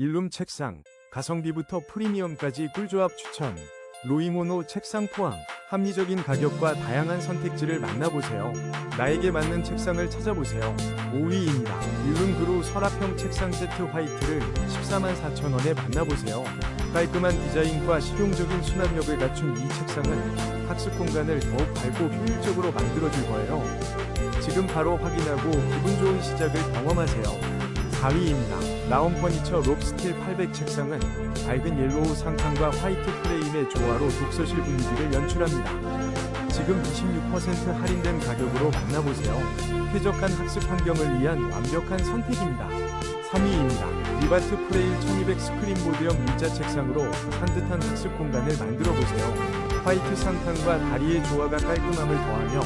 일룸 책상, 가성비부터 프리미엄까지 꿀조합 추천. 로이모노 책상 포함, 합리적인 가격과 다양한 선택지를 만나보세요. 나에게 맞는 책상을 찾아보세요. 5위입니다. 일룸그루 설합형 책상 세트 화이트를 14만 4천 원에 만나보세요. 깔끔한 디자인과 실용적인 수납력을 갖춘 이 책상은 학습 공간을 더욱 밝고 효율적으로 만들어줄 거예요. 지금 바로 확인하고 기분 좋은 시작을 경험하세요. 4위입니다. 나온 퍼니처 롭스틸 800 책상은 밝은 옐로우 상판과 화이트 프레임의 조화로 독서실 분위기를 연출합니다. 지금 26% 할인된 가격으로 만나보세요. 쾌적한 학습 환경을 위한 완벽한 선택입니다. 3위입니다. 리바트 프레일 1200 스크린보드형 일자 책상으로 산뜻한 학습 공간을 만들어 보세요. 화이트 상판과 다리의 조화가 깔끔함을 더하며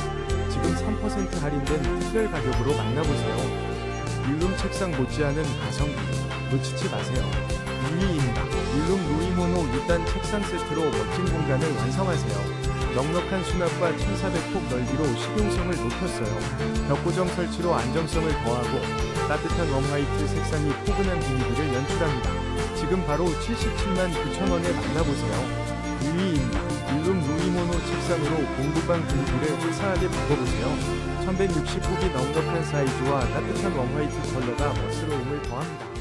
지금 3% 할인된 특별 가격으로 만나보세요. 일룸 책상 못지않은 가성비 놓치지 마세요. 2위입니다. 일룸 루이모노 6단 책상 세트로 멋진 공간을 완성하세요. 넉넉한 수납과 1400폭 넓이로 실용성을 높였어요. 벽고정 설치로 안정성을 더하고 따뜻한 웜화이트 색상이 포근한 분위기를 연출합니다. 지금 바로 77만 9천원에 만나보세요. 2위입니다. 일룸 루이모노 책상으로 공부방 분위기를 화사하게 바꿔보세요. 1160폭이 넉넉한 사이즈와 따뜻한 웜화이트 컬러가 멋스러움을 더합니다.